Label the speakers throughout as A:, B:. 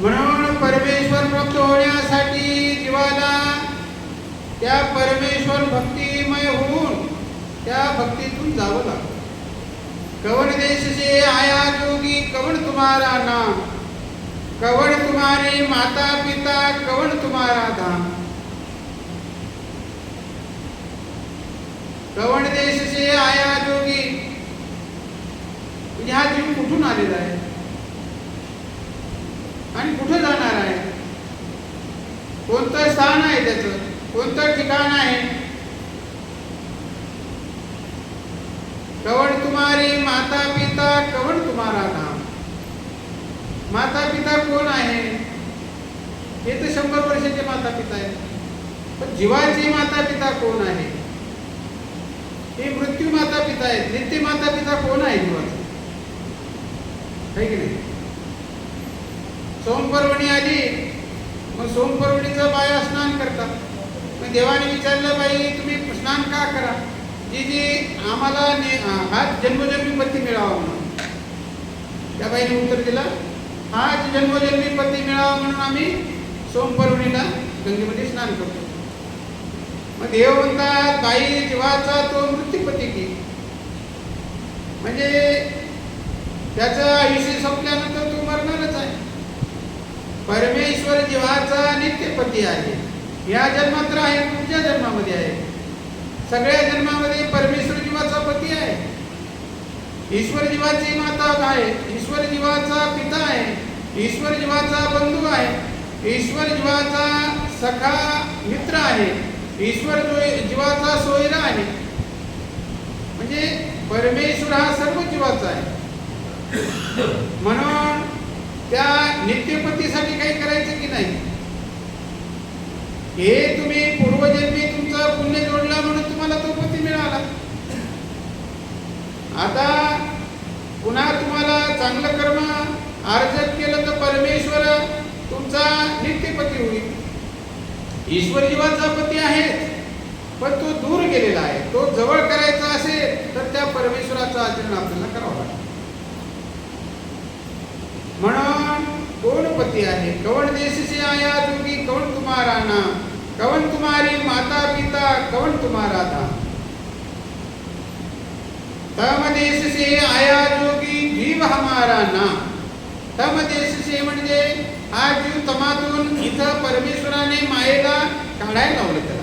A: म्हणून परमेश्वर प्राप्त होण्यासाठी जीवाला त्या परमेश्वर भक्तिमय होऊन त्या भक्तीतून जावं लागतं. कवन देश से आया जोगी कवन तुम्हारा नाम. कवन तुम्हारे माता पिता कवन तुम्हारा धाम. कवन देश से आया म्हणजे हा जीव कुठून आलेला आहे? आणि कुठं जाणार आहे? कोणतं स्थान आहे त्याचं? कोणतं ठिकाण आहे? कवड तुम्हारी माता पिता कवड तुम्हारा नाम. माता पिता कोण आहे? हे तर शंभर वर्षाचे माता पिता आहे पण जीवाची माता पिता कोण आहे? हे मृत्यू माता पिता आहेत. नित्य माता पिता कोण आहे जीवाचं? आहे की नाही? सोमपर्वणी आली मग सोमपर्वणीचं बाया स्नान करतात. मग देवाने विचारलं बाई तुम्ही स्नान का करा? जी जी आम्हाला ने- हा जन्मजन्मी पती मिळावा म्हणून. त्या बाईने उत्तर दिलं हा जन्मजन्मी पती मिळावा म्हणून आम्ही सोमपर्वणीला गंगेमध्ये स्नान करतो. मग देव म्हणतात बाई जीवाचा तो मृत्यूपती की. म्हणजे त्याचं आयुष्य संपल्यानंतर तो मरणारच आहे. परमेश्वर जीवाचा नित्यपती आहे. या जन्मात आहे पुढच्या जन्मामध्ये आहे. सगळ्या जन्मामध्ये परमेश्वर जीवाचा पती आहे. ईश्वर जीवाची माता आहे ईश्वर जीवाचा पिता आहे ईश्वर जीवाचा बंधू आहे ईश्वर जीवाचा सखा मित्र आहे ईश्वर जीवाचा सोयरा आहे. म्हणजे परमेश्वर हा सर्व जीवाचा आहे. म्हणून त्या नित्यपतीसाठी काही करायचं की नाही? हे तुम्ही पूर्वजन्मी तुमचा पुण्य जोडला म्हणून तुम्हाला तो पती मिळाला. आता पुन्हा तुम्हाला चांगलं कर्म अर्जन केलं तर परमेश्वर तुमचा नित्यपती होईल. ईश्वर जीवाचा पती आहे पण तो दूर गेलेला आहे. तो जवळ करायचा असेल तर त्या परमेश्वराचं आचरण आपल्याला करावं लागतं. म्हणून कोण पती आहे? कवण देश से आया जोगी कवण तुम्हारा नाम कवन तुम्हारी माता पिता कवण तुम्हारा था तम देश से आया जोगी जीव हमारा नाम तम देश से म्हणजे हा जीव तमातून इथं परमेश्वराने मायेला काढायला लावलं त्याला.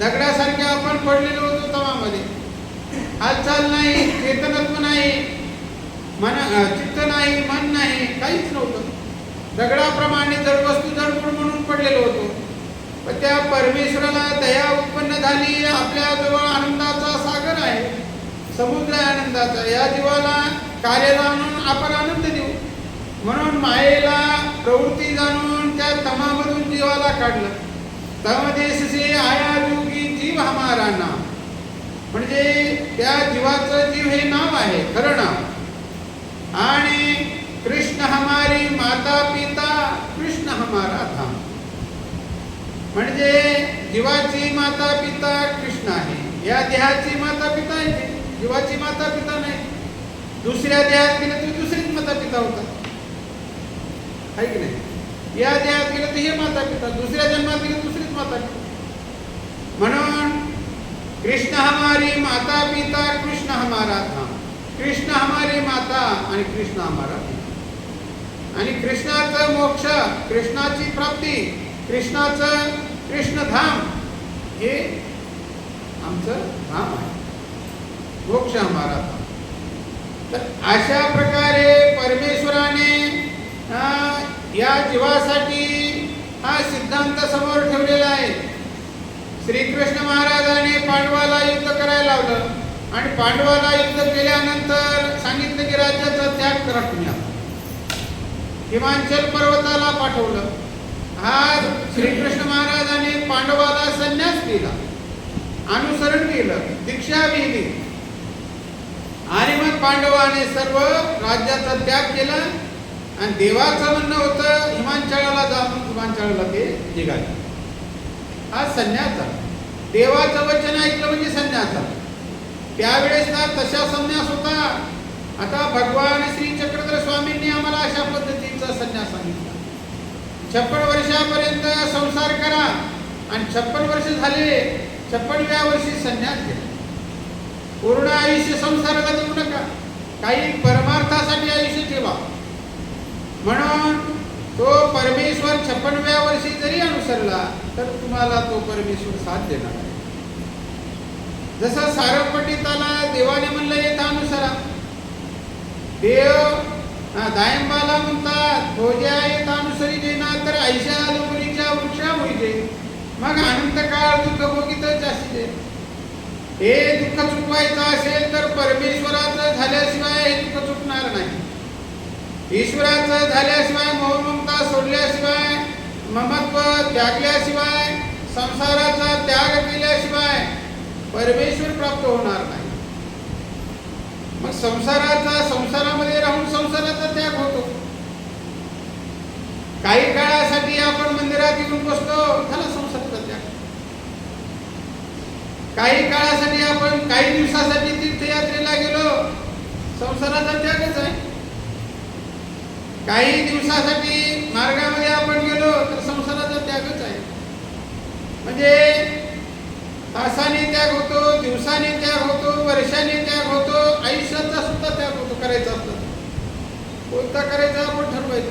A: दगडासारखे आपण पडलेलो होतो तमामध्ये. हालचाल नाही चेतनत्व नाही मन चित्त नाही मन नाही काहीच नव्हतं. दगडाप्रमाणे जर वस्तू जडमूळ म्हणून पडलेलो होतो पण त्या परमेश्वराला दया उत्पन्न झाली आपल्याजवळ आनंदाचा सागर आहे समुद्र आहे आनंदाचा. या जीवाला कार्य जाणून आपण आनंद देऊ. म्हणून मायेला प्रवृत्ती जाणून त्या तमामधून जीवाला काढलं. तम आया जोगी जीव हमारा नाम. म्हणजे त्या जीवाचं जीव हे नाव आहे खरं नाव. आणि कृष्ण हमारी माता पिता कृष्ण हमारा धाम म्हणजे जीवाची माता पिता कृष्ण आहे या देहाची माता पिता आहे जीवाची माता पिता नाही। दुसऱ्या देहात गेलं तर दुसरीच माता पिता होता आहे की नाही? या देहात गेलं तर हे माता पिता दुसऱ्या जन्मात गेलं दुसरीच माता पिता म्हणून कृष्ण हमारी माता पिता कृष्ण हमारा धाम कृष्ण हमारी माता आणि कृष्ण हमारा आणि कृष्णाचं मोक्ष कृष्णाची प्राप्ती कृष्णाचं कृष्णधाम हे आमचं धाम आहे. मोक्ष हमारा धाम. तर अशा प्रकारे परमेश्वराने या जीवासाठी हा सिद्धांत समोर ठेवलेला आहे. श्रीकृष्ण महाराजाने पांडव आणि पांडवाला युद्ध केल्यानंतर सांगितलं की राज्याचा त्याग करा तुम्ही. हिमांचल हिमाचल पर्वताला पाठवलं. हा श्रीकृष्ण महाराजाने पांडवाला संन्यास दिला. अनुसरण केलं. दीक्षा दिली. आणि मग पांडवाने सर्व राज्याचा त्याग केला. आणि देवाचं म्हणणं होतं हिमांचळाला जाऊन हिमांचळाला ते निघाले. हा संन्यास झाला. देवाचं वचन ऐकलं म्हणजे संन्यास झाला. त्यावेळेस ना तशा संन्यास होता. आता भगवान श्री चक्रधर स्वामींनी आम्हाला अशा पद्धतीचा संन्यास सांगितला. छप्पन वर्षापर्यंत संसार करा आणि छप्पन वर्ष झाले छप्पनव्या वर्षी संन्यास घ्या. पूर्ण आयुष्य संसाराला देऊ नका. काही परमार्थासाठी आयुष्य ठेवा. म्हणून तो परमेश्वर छप्पनव्या वर्षी जरी अनुसरला तर तुम्हाला तो परमेश्वर साथ देणार आहे. जसं सारंग आला देवाने म्हणलं येतं अनुसरा देव दायंबाला म्हणतात भोज्या येत अनुसरी देना तर ऐशा लोकरीच्या वृक्षा होईजे. मग अनंत काळ दुःख भोगित जास्ती हे दुःख चुकवायचं असेल तर परमेश्वराचं झाल्याशिवाय हे दुःख चुकणार नाही. ईश्वराचं झाल्याशिवाय मोह सोडल्याशिवाय ममत्व त्यागल्याशिवाय संसाराचा त्याग केल्याशिवाय परमेश्वर प्राप्त होणार नाही. मग संसाराचा संसारामध्ये राहून संसाराचा त्याग होतो. काही काळासाठी आपण मंदिरात येऊन बसतो झाला संसाराचा त्याग. काही काळासाठी आपण काही दिवसासाठी तीर्थयात्रेला गेलो संसाराचा त्यागच आहे. काही दिवसासाठी मार्गामध्ये आपण गेलो तर संसाराचा त्यागच आहे. म्हणजे तासाने त्याग होतो दिवसाने त्याग होतो वर्षाने त्याग होतो आयुष्याचा सुद्धा त्याग होतो करायचा असतो. कोणता करायचा? आपण ठरवायचं.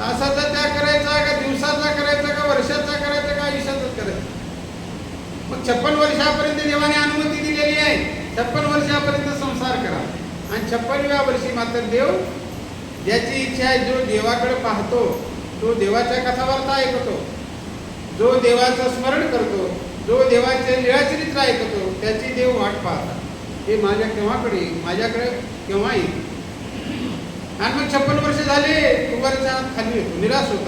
A: तासाचा त्याग करायचा का दिवसाचा करायचा का वर्षाचा करायचा का आयुष्याचाच करायचा? मग छप्पन वर्षापर्यंत देवाने अनुमती दिलेली आहे. छप्पन वर्षापर्यंत संसार करा. आणि छप्पनव्या वर्षी मात्र देव ज्याची इच्छा आहे जो देवाकडे पाहतो तो देवाच्या कथावार्ता ऐकतो. जो देवाचं स्मरण करतो जो देवाचे लीळाचरित्र ऐकतो त्याची देव वाट पाहतात. हे माझ्या केव्हाकडे माझ्याकडे केव्हा येईल आणि मग छप्पन वर्ष झाले कुंभारच्या खाली येतो निराश होतात.